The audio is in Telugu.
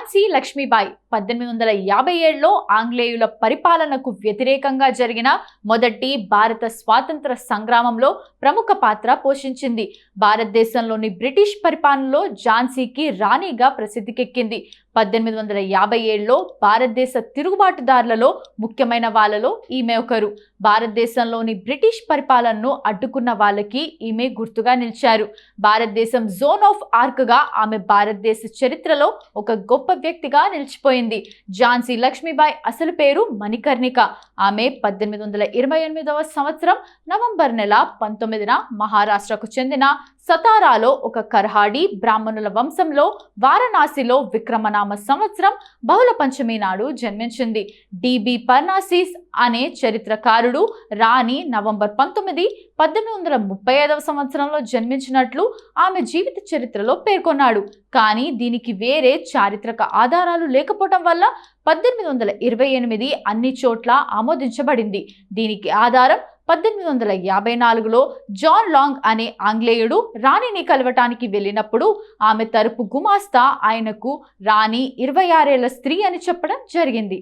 ఝాన్సీ లక్ష్మీబాయి. పద్దెనిమిది వందల యాభై ఏడులో ఆంగ్లేయుల పరిపాలనకు వ్యతిరేకంగా జరిగిన మొదటి భారత స్వాతంత్ర సంగ్రామంలో ప్రముఖ పాత్ర పోషించింది. భారతదేశంలోని బ్రిటిష్ పరిపాలనలో ఝాన్సీకి రాణిగా ప్రసిద్ధికెక్కింది. పద్దెనిమిది వందల యాభై ఏడులో భారతదేశ తిరుగుబాటుదారులలో ముఖ్యమైన వాళ్ళలో ఈమె ఒకరు. భారతదేశంలోని బ్రిటిష్ పరిపాలనను అడ్డుకున్న వాళ్ళకి ఈమె గుర్తుగా నిలిచారు. భారతదేశం జోన్ ఆఫ్ ఆర్క్గా ఆమె భారతదేశ చరిత్రలో ఒక గొప్ప వ్యక్తిగా నిలిచిపోయింది. ఝాన్సీ లక్ష్మీబాయి అసలు పేరు మణికర్ణిక. ఆమె పద్దెనిమిది వందల ఇరవై ఎనిమిదవ సంవత్సరం నవంబర్ నెల పంతొమ్మిదిన మహారాష్ట్రకు చెందిన సతారాలో ఒక కర్హాడి బ్రాహ్మణుల వంశంలో వారణాసిలో విక్రమనామ సంవత్సరం బహుళ పంచమి నాడు జన్మించింది. డిబి పర్నాసిస్ అనే చరిత్రకారుడు రాణి నవంబర్ పంతొమ్మిది పద్దెనిమిది వందల ముప్పై ఐదవ సంవత్సరంలో జన్మించినట్లు ఆమె జీవిత చరిత్రలో పేర్కొన్నాడు. కానీ దీనికి వేరే చారిత్రక ఆధారాలు లేకపోవడం వల్ల పద్దెనిమిది వందల ఇరవై ఎనిమిది అన్ని చోట్ల ఆమోదించబడింది. దీనికి ఆధారం పద్దెనిమిది వందల యాభై నాలుగులో జాన్ లాంగ్ అనే ఆంగ్లేయుడు రాణిని కలవటానికి వెళ్ళినప్పుడు ఆమె తరపు గుమాస్తా ఆయనకు రాణి ఇరవై ఆరేళ్ళ స్త్రీ అని చెప్పడం జరిగింది.